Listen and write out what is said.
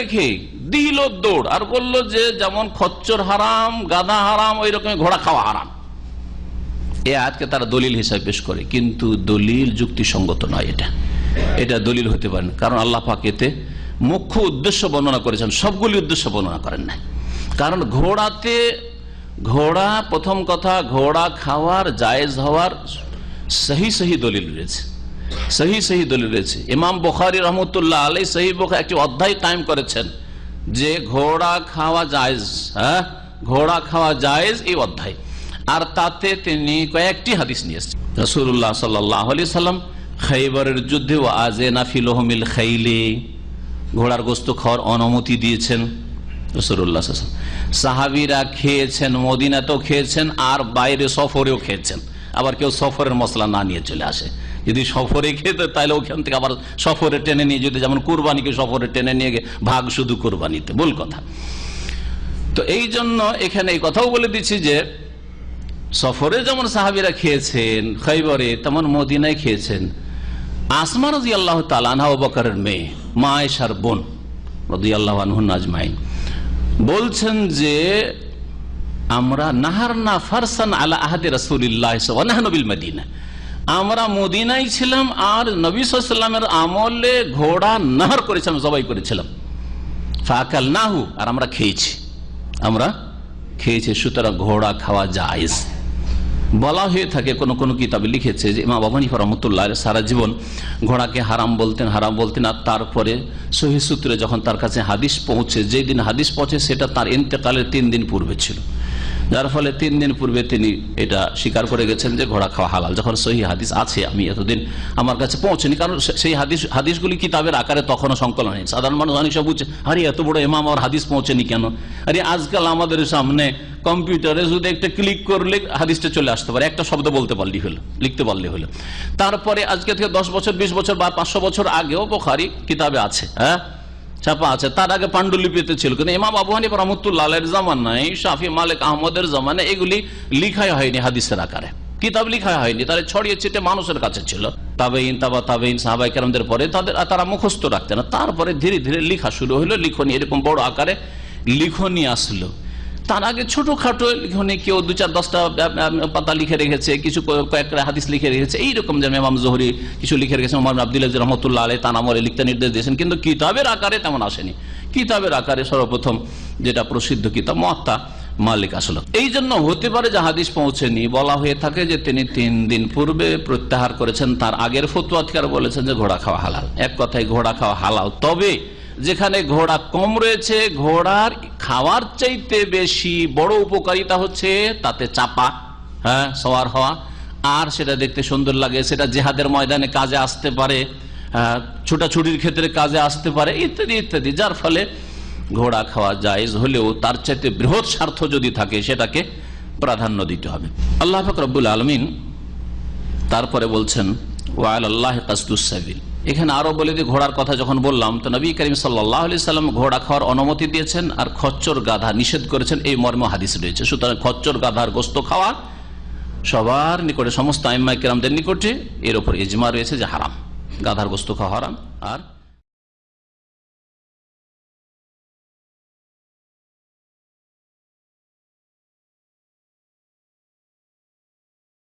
রেখে দিল দৌড় আর বলল যে যেমন খচ্চর হারাম, গাধা হারাম, ওই রকম ঘোড়া খাওয়া হারাম। এ আজকে তারা দলিল হিসাবে পেশ করে, কিন্তু দলিল যুক্তিসঙ্গত নয় এটা। এটা দলিল হতে পারে কারণ আল্লাহ পাক এতে মুখ্য উদ্দেশ্য বর্ণনা করেছেন, সবগুলি উদ্দেশ্য বর্ণনা করেন না কারণ ঘোড়াতে, ঘোড়া প্রথম কথা, ঘোড়া খাওয়ার, জায়েজ হওয়ার সহি সহি দলিল রয়েছে। সহি সহি দলিল রয়েছে। ইমাম বখারি রহমতুল্লাহ আলাই সহি একটি অধ্যায় কায়েম করেছেন যে ঘোড়া খাওয়া জায়েজ হ্যাঁ? ঘোড়া খাওয়া জায়েজ এই অধ্যায়। আর তাতে তিনি কয়েকটি হাদিস নিয়ে এসেছেন। রসুল্লাহ সাল্লাহ আলি সাল্লাম, খাইবারের যুদ্ধে ও আজে নাফিলহমিল খাইলে, ঘোড়ার গোস্ত খাওয়ার অনুমতি দিয়েছেন রসুল্লাহ সাহাবিরা খেয়েছেন, মদিনাতেও খেয়েছেন, আর বাইরে সফরেও খেয়েছেন। আবার কেউ সফরের মশলা না নিয়ে চলে আসে। যদি সফরে খেতে তাহলে ওখান থেকে আবার সফরে টেনে নিয়ে যেতে যেমন কোরবানিকে সফরে টেনে নিয়ে ভাগ শুধু কোরবানিতে। ভুল কথা। তো এই জন্য এখানে এই কথাও বলে দিচ্ছি যে সফরে যেমন সাহাবিরা খেয়েছেন খৈবরে তেমন মদিনায় খেয়েছেন। আসমা রাজি আল্লাহ তালানা বকরের মেয়ে, মা এসার বোন রদি আল্লাহ আজমাইন বলছেন যে আমরা নাহার না ফারসান আলা আহাদে রসুল্লাহনবিল মদিনা। আমরা মদিনায় ছিলাম আর নবী সাল্লামের আমলে ঘোড়া নাহার করেছিলাম, জবাই করেছিলাম। ফাকাল নাহু আর আমরা খেয়েছি। আমরা খেয়েছি, সুতরাং ঘোড়া খাওয়া জায়েজ। বলা হয়ে থাকে, কোন কোন কিতাবে লিখেছে যে মা বাবানি রহমতুল্লাহ সারা জীবন ঘোড়াকে হারাম বলতেন হারাম বলতেন আর তারপরে সহি সূত্রে যখন তার কাছে হাদিস পৌঁছে, যেই দিন হাদিস পৌঁছে সেটা তার ইন্তেকালের তিন দিন পূর্বে ছিল। যার ফলে তিন দিন পূর্বে তিনি এটা স্বীকার করে গেছেন যে ঘোড়া খাওয়া হালাল। যখন সহি হাদিস আছে, আমি এতদিন আমার কাছে পৌঁছেনি, কারণ সেই হাদিস হাদিসগুলি কিতাবের আকারে তখনও সংকলন হয়নি। সাধারণ মানুষ অনেক সব বুঝছে আরে এত বড় এমাম আর হাদিস পৌঁছেনি কেন? আরে আজকাল আমাদের সামনে কম্পিউটারে শুধু একটা ক্লিক করলে হাদিসটা চলে আসতে পারে। একটা শব্দ বলতে পারলি হলো, লিখতে পারলে হলো। তারপরে আজকে থেকে দশ বছর, বিশ বছর বা পাঁচশো বছর আগেও বোখারি কিতাবে আছে হ্যাঁ? ছাপা আছে। তার আগে পাণ্ডুলিপিতে ছিল। কিন্তু ইমাম আবু হানিফ রহমতুল্লাহ জামানায়, শাফি মালিক আহমদের জামানে এগুলি লিখাই হয়নি হাদিসের আকারে। কিতাব লিখা হয়নি। তারা ছড়িয়ে ছিটে মানুষের কাছে ছিল। তাবেইন তাবা তাবেইন সাহাবাই কেরামদের পরে তাদের, তারা মুখস্থ রাখতেন না। তারপরে ধীরে ধীরে লিখা শুরু হলো, লিখনি এরকম বড় আকারে লিখনি আসলো। তার আগে ছোটখাটো লিখনে কেউ দু চার দশটা পাতা লিখে রেখেছে, কিছু কয়েকটা হাদিস লিখে রেখেছে, এইরকম যেমন ইমাম জহরি কিছু লিখে রেখেছে মোহাম্মদ আব্দুল রহমতুল্লাহ আলী তান আমলে লিখতে নির্দেশ দিয়েছেন, কিন্তু কিতাবের আকারে তেমন আসেনি। কিতাবের আকারে সর্বপ্রথম যেটা প্রসিদ্ধ কিতাব মহাত্মা মালিক আসল। এই জন্য হতে পারে যে হাদিস পৌঁছেনি, বলা হয়ে থাকে যে তিনি তিন দিন পূর্বে প্রত্যাহার করেছেন, তার আগের ফতুয়াতকার বলেছেন যে ঘোড়া খাওয়া হালাল। এক কথায় ঘোড়া খাওয়া হালাল। তবে যেখানে ঘোড়া কম রয়েছে, ঘোড়ার খাওয়ার চাইতে বেশি বড় উপকারিতা হচ্ছে তাতে চাপা হ্যাঁ সওয়ার হওয়া। আর সেটা দেখতে সুন্দর লাগে, সেটা জেহাদের ময়দানে কাজে আসতে পারে ছোটাছুটির ক্ষেত্রে কাজে আসতে পারে, ইত্যাদি ইত্যাদি। যার ফলে ঘোড়া খাওয়া জায়েজ হলেও তার চাইতে বৃহৎ স্বার্থ যদি থাকে, সেটাকে প্রাধান্য দিতে হবে। আল্লাহ ফকরবুল আলমিন তারপরে বলছেন ওয়াল আল্লাহ কাসদুসাবিল এখানে আরও বলে দিয়ে ঘোড়ার কথা যখন বললাম, তো নবী করিম আলি সাল্লাম ঘোড়া খাওয়ার অনুমতি দিয়েছেন আর খচ্চর গাধা নিষেধ করেছেন এই মর্ম হাদিস রয়েছে। সুতরাং খচ্চর গাধার গোস্ত খাওয়া সবার নিকটে, সমস্ত আইম্মা কিরামদের নিকটে এর ওপর ইজমা রয়েছে যে হারাম। গাধার গোস্ত খাওয়া হারাম আর